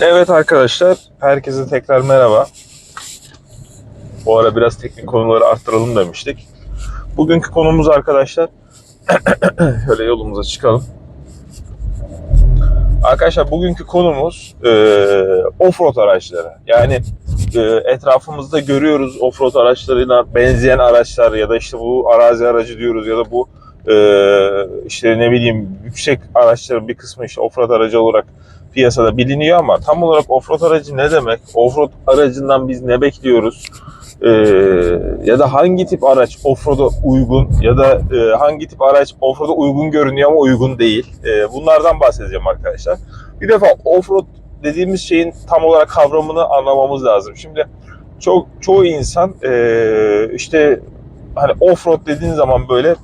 Evet arkadaşlar, herkese tekrar merhaba. Bu ara biraz teknik konuları arttıralım demiştik. Bugünkü konumuz arkadaşlar, şöyle yolumuza çıkalım. Arkadaşlar bugünkü konumuz e, offroad araçları. Yani e, etrafımızda görüyoruz offroad araçlarıyla benzeyen araçlar ya da işte bu arazi aracı diyoruz ya da bu e, işte ne bileyim yüksek araçların bir kısmı işte offroad aracı olarak piyasada biliniyor ama tam olarak offroad aracı ne demek? Offroad aracından biz ne bekliyoruz? Ee, ya da hangi tip araç offroad'a uygun ya da e, hangi tip araç offroad'a uygun görünüyor ama uygun değil. E, bunlardan bahsedeceğim arkadaşlar. Bir defa offroad dediğimiz şeyin tam olarak kavramını anlamamız lazım. Şimdi çok çoğu insan e, işte hani offroad dediğin zaman böyle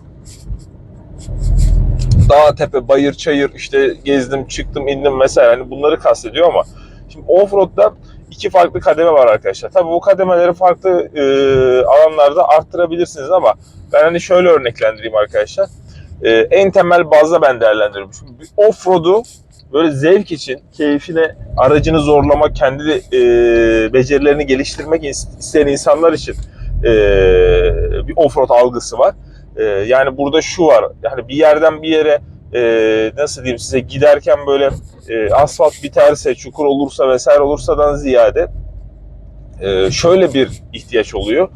dağ tepe, bayır, çayır işte gezdim, çıktım, indim mesela hani bunları kastediyor ama şimdi offroad'da iki farklı kademe var arkadaşlar. Tabii bu kademeleri farklı e, alanlarda arttırabilirsiniz ama ben hani şöyle örneklendireyim arkadaşlar. E, en temel bazda ben değerlendiriyorum. Şimdi offroad'u böyle zevk için, keyfine aracını zorlamak, kendi e, becerilerini geliştirmek isteyen insanlar için e, bir offroad algısı var. E, yani burada şu var, yani bir yerden bir yere e, nasıl diyeyim size giderken böyle e, asfalt biterse, çukur olursa vesaire olursadan ziyade e, şöyle bir ihtiyaç oluyor.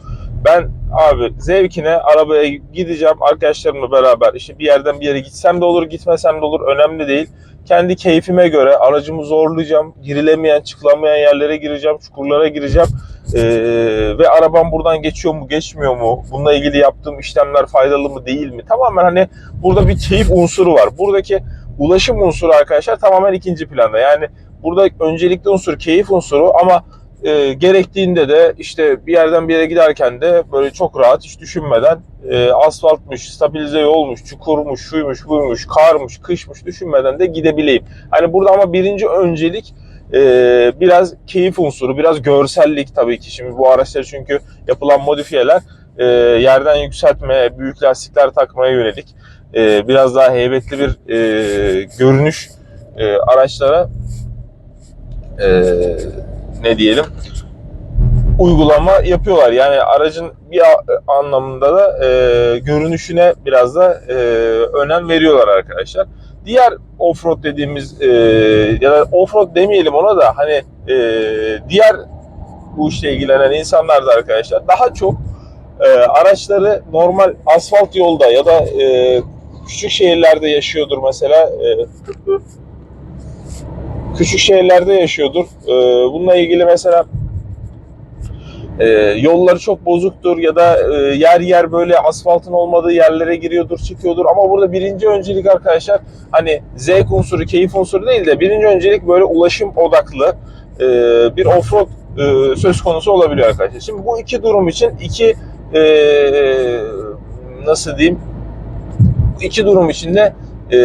Ben abi zevkine arabaya gideceğim arkadaşlarımla beraber işte bir yerden bir yere gitsem de olur gitmesem de olur önemli değil. Kendi keyfime göre aracımı zorlayacağım. Girilemeyen, çıkılamayan yerlere gireceğim, çukurlara gireceğim. Ee, ve arabam buradan geçiyor mu, geçmiyor mu? Bununla ilgili yaptığım işlemler faydalı mı, değil mi? Tamamen hani burada bir keyif unsuru var. Buradaki ulaşım unsuru arkadaşlar tamamen ikinci planda. Yani burada öncelikli unsur keyif unsuru ama e, gerektiğinde de işte bir yerden bir yere giderken de böyle çok rahat hiç düşünmeden e, asfaltmış, stabilize yolmuş, çukurmuş, şuymuş, buymuş, karmış, kışmış düşünmeden de gidebileyim. Hani burada ama birinci öncelik e, biraz keyif unsuru, biraz görsellik tabii ki. Şimdi bu araçlar çünkü yapılan modifiyeler e, yerden yükseltmeye, büyük lastikler takmaya yönelik e, biraz daha heybetli bir e, görünüş e, araçlara e, ne diyelim uygulama yapıyorlar. Yani aracın bir anlamında da e, görünüşüne biraz da e, önem veriyorlar arkadaşlar. Diğer offroad dediğimiz e, ya da offroad demeyelim ona da hani e, diğer bu işle ilgilenen insanlar da arkadaşlar daha çok e, araçları normal asfalt yolda ya da e, küçük şehirlerde yaşıyordur mesela. E, küçük şehirlerde yaşıyordur. E, bununla ilgili mesela e, yolları çok bozuktur ya da e, yer yer böyle asfaltın olmadığı yerlere giriyordur, çıkıyordur. Ama burada birinci öncelik arkadaşlar hani zevk unsuru, keyif unsuru değil de birinci öncelik böyle ulaşım odaklı e, bir offroad e, söz konusu olabiliyor arkadaşlar. Şimdi bu iki durum için iki e, nasıl diyeyim iki durum içinde e,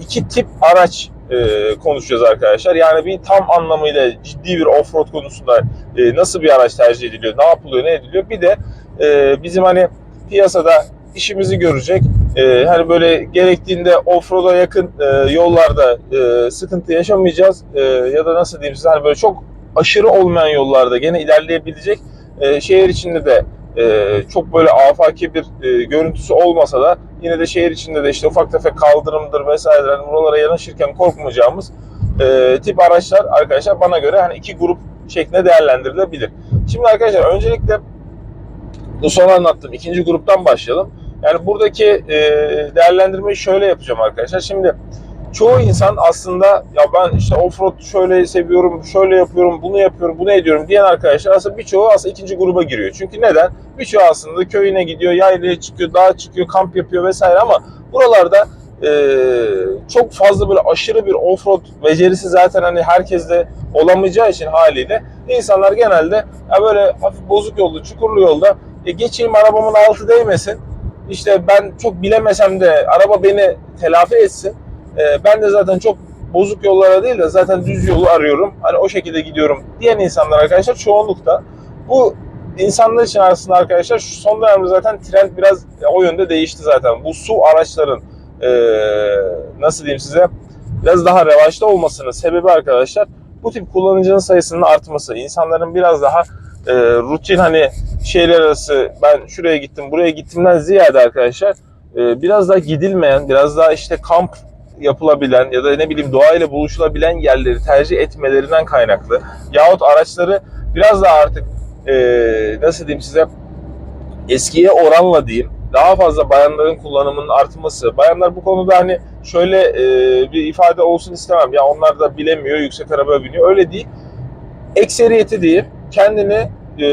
iki tip araç e, konuşacağız arkadaşlar. Yani bir tam anlamıyla ciddi bir offroad konusunda e, nasıl bir araç tercih ediliyor, ne yapılıyor, ne ediliyor. Bir de e, bizim hani piyasada işimizi görecek, e, hani böyle gerektiğinde offroad'a yakın e, yollarda e, sıkıntı yaşamayacağız e, ya da nasıl diyeyim size hani böyle çok aşırı olmayan yollarda gene ilerleyebilecek e, şehir içinde de e, çok böyle afaki bir e, görüntüsü olmasa da yine de şehir içinde de işte ufak tefek kaldırımdır vesaire hani buralara yanaşırken korkmayacağımız e, tip araçlar arkadaşlar bana göre hani iki grup şeklinde değerlendirilebilir. Şimdi arkadaşlar öncelikle bu son anlattığım ikinci gruptan başlayalım. Yani buradaki e, değerlendirmeyi şöyle yapacağım arkadaşlar. Şimdi çoğu insan aslında ya ben işte offroad şöyle seviyorum, şöyle yapıyorum, bunu yapıyorum, bunu ediyorum diyen arkadaşlar aslında birçoğu aslında ikinci gruba giriyor. Çünkü neden? Birçoğu aslında köyüne gidiyor, yaylaya çıkıyor, dağa çıkıyor, kamp yapıyor vesaire ama buralarda e, çok fazla böyle aşırı bir offroad becerisi zaten hani herkeste olamayacağı için haliyle insanlar genelde ya böyle hafif bozuk yolda, çukurlu yolda e, geçeyim arabamın altı değmesin. İşte ben çok bilemesem de araba beni telafi etsin. E, ben de zaten çok bozuk yollara değil de zaten düz yolu arıyorum. Hani o şekilde gidiyorum diyen insanlar arkadaşlar çoğunlukta. Bu insanlar için aslında arkadaşlar şu son dönemde zaten trend biraz o yönde değişti zaten. Bu su araçların e, nasıl diyeyim size biraz daha revaçta olmasının sebebi arkadaşlar bu tip kullanıcının sayısının artması, insanların biraz daha e, rutin hani şehirler arası ben şuraya gittim buraya gittimden ziyade arkadaşlar e, biraz daha gidilmeyen, biraz daha işte kamp yapılabilen ya da ne bileyim doğayla buluşulabilen yerleri tercih etmelerinden kaynaklı yahut araçları biraz daha artık e, nasıl diyeyim size eskiye oranla diyeyim daha fazla bayanların kullanımının artması. Bayanlar bu konuda hani şöyle e, bir ifade olsun istemem. Ya onlar da bilemiyor, yüksek araba biniyor. Öyle değil. Ekseriyeti diyeyim kendini e,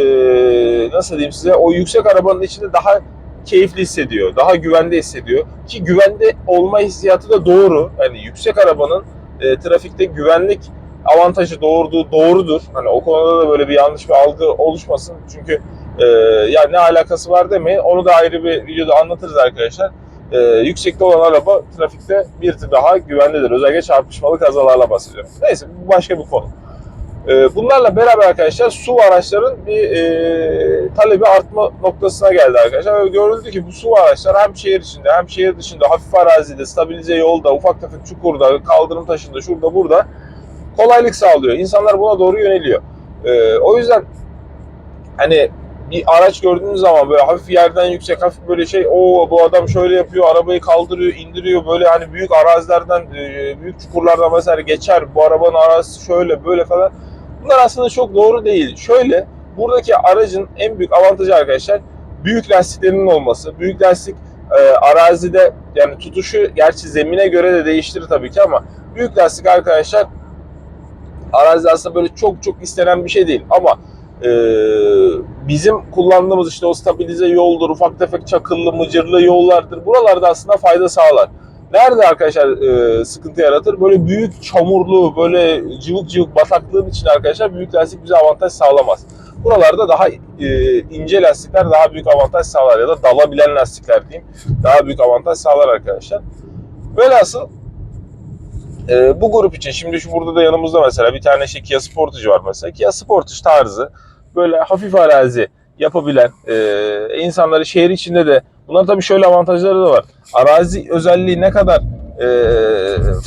nasıl diyeyim size o yüksek arabanın içinde daha keyifli hissediyor, daha güvende hissediyor. Ki güvende olma hissiyatı da doğru. Yani yüksek arabanın e, trafikte güvenlik avantajı doğurduğu doğrudur. Hani o konuda da böyle bir yanlış bir algı oluşmasın. Çünkü e, ya ne alakası var demeyin. Onu da ayrı bir videoda anlatırız arkadaşlar. E, yüksekte olan araba trafikte bir tık daha güvenlidir. Özellikle çarpışmalı kazalarla bahsediyorum. Neyse bu başka bir konu. E, bunlarla beraber arkadaşlar su araçların bir e, talebi artma noktasına geldi arkadaşlar. Ve görüldü ki bu su araçlar hem şehir içinde hem şehir dışında hafif arazide, stabilize yolda, ufak tefek çukurda, kaldırım taşında, şurada burada kolaylık sağlıyor. İnsanlar buna doğru yöneliyor. E, o yüzden hani bir araç gördüğünüz zaman böyle hafif yerden yüksek, hafif böyle şey, o bu adam şöyle yapıyor, arabayı kaldırıyor, indiriyor böyle hani büyük arazilerden, e, büyük çukurlardan mesela geçer, bu arabanın arazisi şöyle böyle falan. Bunlar aslında çok doğru değil. Şöyle, buradaki aracın en büyük avantajı arkadaşlar büyük lastiklerinin olması. Büyük lastik e, arazide yani tutuşu gerçi zemine göre de değiştirir tabii ki ama büyük lastik arkadaşlar arazide aslında böyle çok çok istenen bir şey değil ama e, bizim kullandığımız işte o stabilize yoldur, ufak tefek çakıllı, mıcırlı yollardır. Buralarda aslında fayda sağlar. Nerede arkadaşlar e, sıkıntı yaratır? Böyle büyük çamurlu, böyle cıvık cıvık bataklığın için arkadaşlar büyük lastik bize avantaj sağlamaz. Buralarda daha e, ince lastikler daha büyük avantaj sağlar ya da dalabilen lastikler diyeyim daha büyük avantaj sağlar arkadaşlar. Velhasıl e, bu grup için şimdi şu burada da yanımızda mesela bir tane şey Kia Sportage var mesela. Kia Sportage tarzı böyle hafif arazi yapabilen e, insanları şehir içinde de bunların tabii şöyle avantajları da var. Arazi özelliği ne kadar e,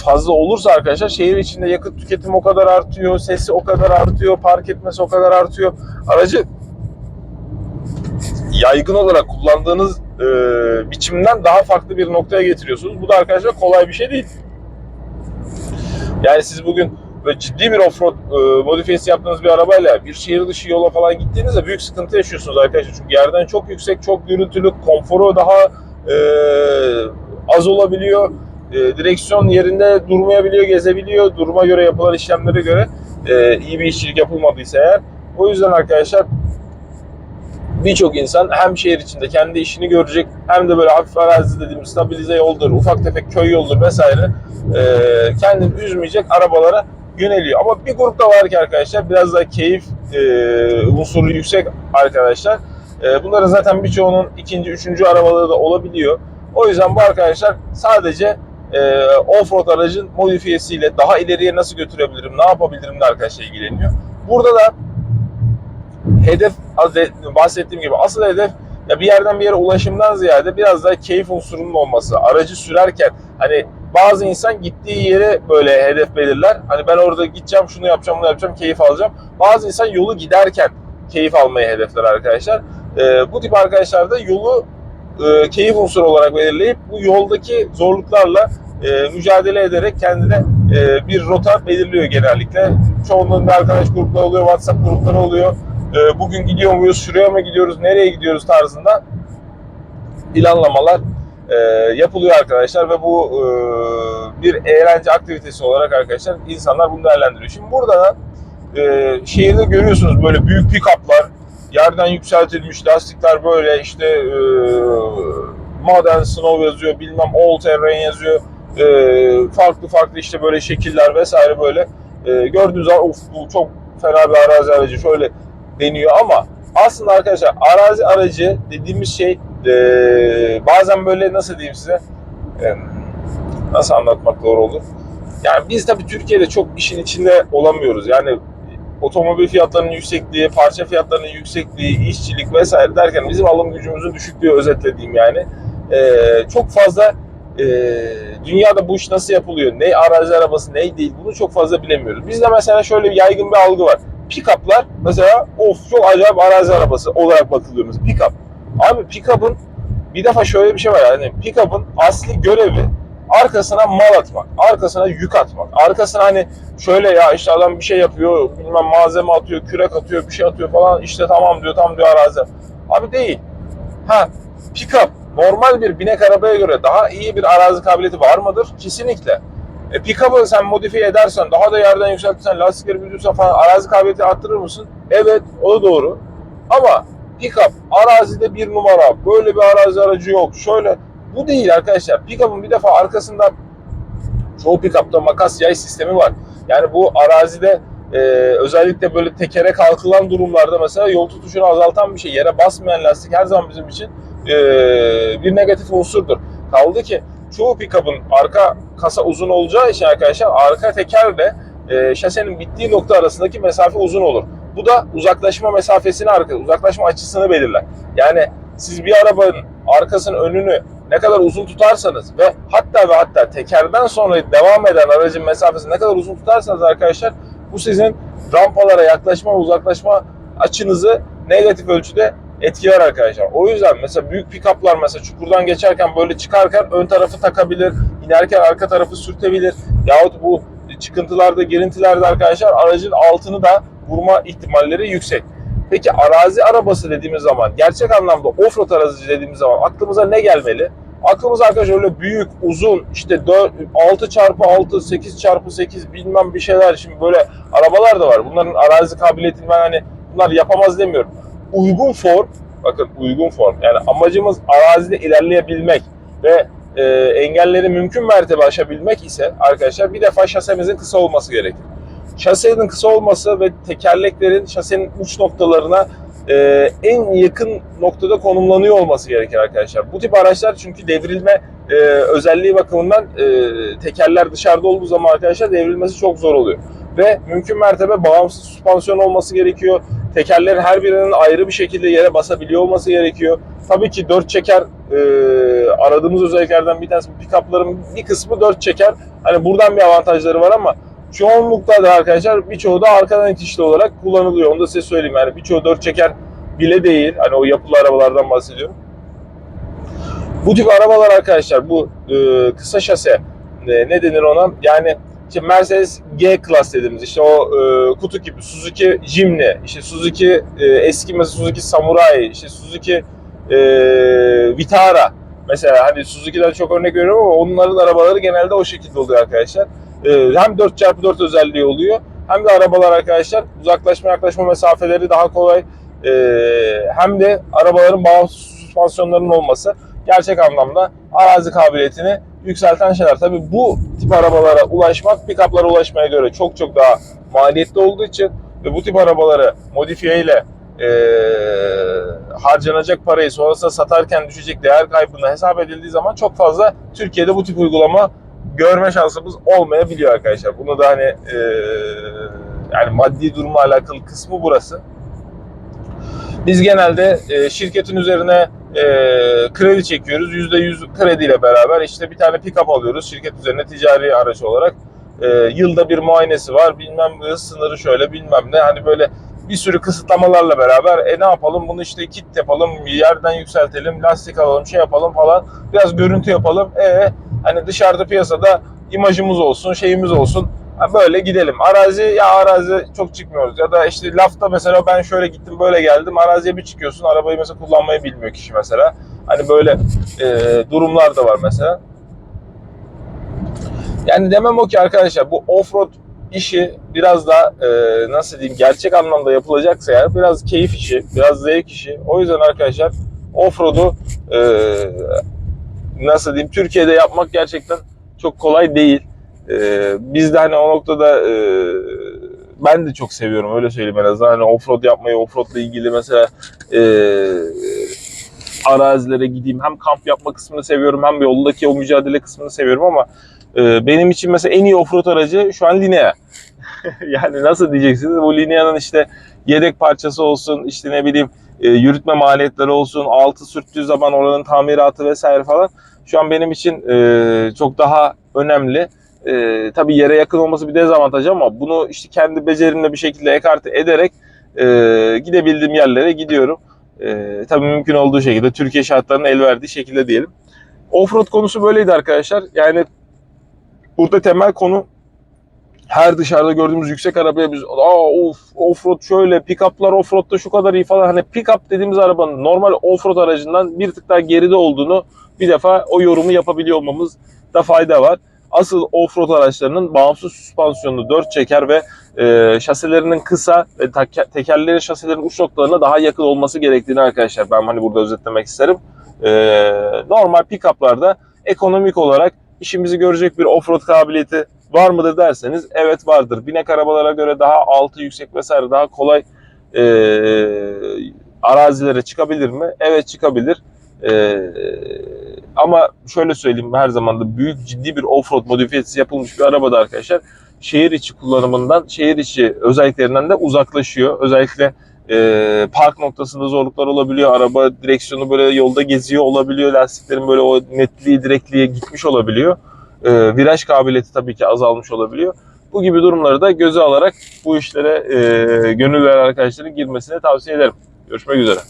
fazla olursa arkadaşlar şehir içinde yakıt tüketimi o kadar artıyor, sesi o kadar artıyor, park etmesi o kadar artıyor. Aracı yaygın olarak kullandığınız e, biçimden daha farklı bir noktaya getiriyorsunuz. Bu da arkadaşlar kolay bir şey değil. Yani siz bugün böyle ciddi bir offroad e, modifiyesi yaptığınız bir arabayla bir şehir dışı yola falan gittiğinizde büyük sıkıntı yaşıyorsunuz arkadaşlar. Çünkü yerden çok yüksek, çok gürültülü, konforu daha e, az olabiliyor. E, direksiyon yerinde durmayabiliyor, gezebiliyor. Duruma göre yapılan işlemlere göre e, iyi bir işçilik yapılmadıysa eğer. O yüzden arkadaşlar birçok insan hem şehir içinde kendi işini görecek hem de böyle hafif arazi dediğimiz stabilize yoldur, ufak tefek köy yoldur vesaire e, kendini üzmeyecek arabalara yöneliyor. Ama bir grup da var ki arkadaşlar biraz daha keyif e, unsuru yüksek arkadaşlar. E, bunların zaten birçoğunun ikinci, üçüncü arabaları da olabiliyor. O yüzden bu arkadaşlar sadece e, off-road aracın modifiyesiyle daha ileriye nasıl götürebilirim, ne yapabilirim de arkadaşlar ilgileniyor. Burada da hedef bahsettiğim gibi asıl hedef ya bir yerden bir yere ulaşımdan ziyade biraz daha keyif unsurunun olması. Aracı sürerken hani bazı insan gittiği yere böyle hedef belirler. Hani ben orada gideceğim, şunu yapacağım, bunu yapacağım, keyif alacağım. Bazı insan yolu giderken keyif almayı hedefler arkadaşlar. Ee, bu tip arkadaşlar da yolu e, keyif unsuru olarak belirleyip bu yoldaki zorluklarla e, mücadele ederek kendine e, bir rota belirliyor genellikle. Çoğunluğunda arkadaş grupları oluyor, WhatsApp grupları oluyor. E, bugün gidiyor muyuz, şuraya mı gidiyoruz, nereye gidiyoruz tarzında planlamalar e, yapılıyor arkadaşlar ve bu e, bir eğlence aktivitesi olarak arkadaşlar insanlar bunu değerlendiriyor. Şimdi burada da e, şehirde görüyorsunuz böyle büyük pick-up'lar, yerden yükseltilmiş lastikler böyle işte e, modern snow yazıyor, bilmem all terrain yazıyor. E, farklı farklı işte böyle şekiller vesaire böyle e, gördüğünüz zaman of bu çok fena bir arazi aracı şöyle deniyor ama aslında arkadaşlar arazi aracı dediğimiz şey e, bazen böyle nasıl diyeyim size e, nasıl anlatmak doğru olur? Yani biz tabii Türkiye'de çok işin içinde olamıyoruz. Yani otomobil fiyatlarının yüksekliği, parça fiyatlarının yüksekliği, işçilik vesaire derken bizim alım gücümüzün düşüklüğü özetlediğim yani. E, çok fazla e, dünyada bu iş nasıl yapılıyor, ne arazi arabası ne değil bunu çok fazla bilemiyoruz. Bizde mesela şöyle bir yaygın bir algı var. Pick-up'lar mesela of çok acayip arazi arabası olarak bakılıyor mesela pick-up. Abi pick-up'ın bir defa şöyle bir şey var yani pick-up'ın asli görevi arkasına mal atmak, arkasına yük atmak, arkasına hani şöyle ya işte adam bir şey yapıyor, bilmem malzeme atıyor, kürek atıyor, bir şey atıyor falan işte tamam diyor, tam diyor arazi. Abi değil. Ha pick-up normal bir binek arabaya göre daha iyi bir arazi kabiliyeti var mıdır? Kesinlikle. E, pick-up'ı sen modifiye edersen, daha da yerden yükseltirsen, lastikleri büyütürsen falan arazi kabiliyeti arttırır mısın? Evet, o da doğru. Ama pick-up arazide bir numara, böyle bir arazi aracı yok, şöyle. Bu değil arkadaşlar. Pick-up'ın bir defa arkasında çoğu pick-up'ta makas yay sistemi var. Yani bu arazide e, özellikle böyle tekere kalkılan durumlarda mesela yol tutuşunu azaltan bir şey. Yere basmayan lastik her zaman bizim için e, bir negatif unsurdur. Kaldı ki çoğu pick-up'ın arka kasa uzun olacağı için arkadaşlar arka tekerle e, şasenin bittiği nokta arasındaki mesafe uzun olur. Bu da uzaklaşma mesafesini uzaklaşma açısını belirler. Yani siz bir arabanın arkasının önünü ne kadar uzun tutarsanız ve hatta ve hatta tekerden sonra devam eden aracın mesafesini ne kadar uzun tutarsanız arkadaşlar bu sizin rampalara yaklaşma ve uzaklaşma açınızı negatif ölçüde etkiler arkadaşlar. O yüzden mesela büyük pick-up'lar mesela çukurdan geçerken böyle çıkarken ön tarafı takabilir, inerken arka tarafı sürtebilir. Yahut bu çıkıntılarda, girintilerde arkadaşlar aracın altını da vurma ihtimalleri yüksek. Peki arazi arabası dediğimiz zaman, gerçek anlamda off-road aracı dediğimiz zaman aklımıza ne gelmeli? Aklımıza arkadaşlar öyle büyük, uzun, işte 4, 6 çarpı 6, 8 çarpı 8 bilmem bir şeyler. Şimdi böyle arabalar da var. Bunların arazi kabiliyetini ben hani bunlar yapamaz demiyorum. Uygun form, bakın uygun form. Yani amacımız arazide ilerleyebilmek ve e, engelleri mümkün mertebe aşabilmek ise arkadaşlar bir defa şasemizin kısa olması gerekir. Şasenin kısa olması ve tekerleklerin şasenin uç noktalarına e, en yakın noktada konumlanıyor olması gerekir arkadaşlar. Bu tip araçlar çünkü devrilme e, özelliği bakımından e, tekerler dışarıda olduğu zaman arkadaşlar devrilmesi çok zor oluyor. Ve mümkün mertebe bağımsız süspansiyon olması gerekiyor. Tekerlerin her birinin ayrı bir şekilde yere basabiliyor olması gerekiyor. Tabii ki dört çeker e, aradığımız özelliklerden bir tanesi pick-up'ların bir kısmı dört çeker. Hani buradan bir avantajları var ama çoğunlukla da arkadaşlar birçoğu da arkadan itişli olarak kullanılıyor. Onu da size söyleyeyim yani birçoğu dört çeker bile değil. Hani o yapılı arabalardan bahsediyorum. Bu tip arabalar arkadaşlar bu e, kısa şase e, ne denir ona? Yani işte Mercedes G Class dediğimiz işte o e, kutu gibi Suzuki Jimny, işte Suzuki e, eski mesela Suzuki Samurai, işte Suzuki e, Vitara mesela hani Suzuki'den çok örnek veriyorum ama onların arabaları genelde o şekilde oluyor arkadaşlar. E, hem 4x4 özelliği oluyor hem de arabalar arkadaşlar. Uzaklaşma yaklaşma mesafeleri daha kolay. E, hem de arabaların bağımsız süspansiyonlarının olması. Gerçek anlamda arazi kabiliyetini yükselten şeyler. Tabii bu tip arabalara ulaşmak pick-up'lara ulaşmaya göre çok çok daha maliyetli olduğu için ve bu tip arabaları modifiye ile e, harcanacak parayı sonrasında satarken düşecek değer kaybını hesap edildiği zaman çok fazla Türkiye'de bu tip uygulama görme şansımız olmayabiliyor arkadaşlar. Bunu da hani e, yani maddi durumla alakalı kısmı burası. Biz genelde e, şirketin üzerine e, kredi çekiyoruz. %100 krediyle beraber işte bir tane pick-up alıyoruz şirket üzerine ticari araç olarak. E, yılda bir muayenesi var bilmem hız sınırı şöyle bilmem ne hani böyle bir sürü kısıtlamalarla beraber e ne yapalım bunu işte kit yapalım yerden yükseltelim lastik alalım şey yapalım falan biraz görüntü yapalım e hani dışarıda piyasada imajımız olsun şeyimiz olsun böyle gidelim. Arazi ya arazi çok çıkmıyoruz ya da işte lafta mesela ben şöyle gittim böyle geldim araziye bir çıkıyorsun arabayı mesela kullanmayı bilmiyor kişi mesela. Hani böyle e, durumlar da var mesela. Yani demem o ki arkadaşlar bu offroad işi biraz da e, nasıl diyeyim gerçek anlamda yapılacaksa eğer biraz keyif işi, biraz zevk işi. O yüzden arkadaşlar offroad'u e, nasıl diyeyim Türkiye'de yapmak gerçekten çok kolay değil. Ee, biz de hani o noktada e, ben de çok seviyorum öyle söyleyeyim en azından. Hani offroad yapmayı, offroadla ilgili mesela e, arazilere gideyim. Hem kamp yapma kısmını seviyorum hem yoldaki o mücadele kısmını seviyorum ama e, benim için mesela en iyi offroad aracı şu an Linea. yani nasıl diyeceksiniz? Bu Linea'nın işte yedek parçası olsun, işte ne bileyim e, yürütme maliyetleri olsun, altı sürttüğü zaman oranın tamiratı vesaire falan. şu an benim için e, çok daha önemli. E, tabii yere yakın olması bir dezavantaj ama bunu işte kendi becerimle bir şekilde ekarte ederek e, gidebildiğim yerlere gidiyorum. E, tabii mümkün olduğu şekilde Türkiye şartlarının el verdiği şekilde diyelim. Offroad konusu böyleydi arkadaşlar. Yani burada temel konu her dışarıda gördüğümüz yüksek arabaya biz aa of offroad şöyle pick-up'lar offroad'da şu kadar iyi falan hani pick-up dediğimiz arabanın normal offroad aracından bir tık daha geride olduğunu bir defa o yorumu yapabiliyor olmamız da fayda var. Asıl offroad araçlarının bağımsız süspansiyonlu 4 çeker ve e, şasilerinin kısa ve tekerlerin şasilerin uç noktalarına daha yakın olması gerektiğini arkadaşlar ben hani burada özetlemek isterim. E, normal pick-up'larda ekonomik olarak işimizi görecek bir offroad kabiliyeti var mıdır derseniz evet vardır. Binek arabalara göre daha altı yüksek vesaire daha kolay e, arazilere çıkabilir mi? Evet çıkabilir. E, ama şöyle söyleyeyim her zaman da büyük ciddi bir offroad modifiyesi yapılmış bir arabada arkadaşlar şehir içi kullanımından, şehir içi özelliklerinden de uzaklaşıyor. Özellikle e, park noktasında zorluklar olabiliyor. Araba direksiyonu böyle yolda geziyor olabiliyor. Lastiklerin böyle o netliği, direkliğe gitmiş olabiliyor. E, viraj kabiliyeti tabii ki azalmış olabiliyor. Bu gibi durumları da göze alarak bu işlere e, gönül arkadaşların girmesini tavsiye ederim. Görüşmek üzere.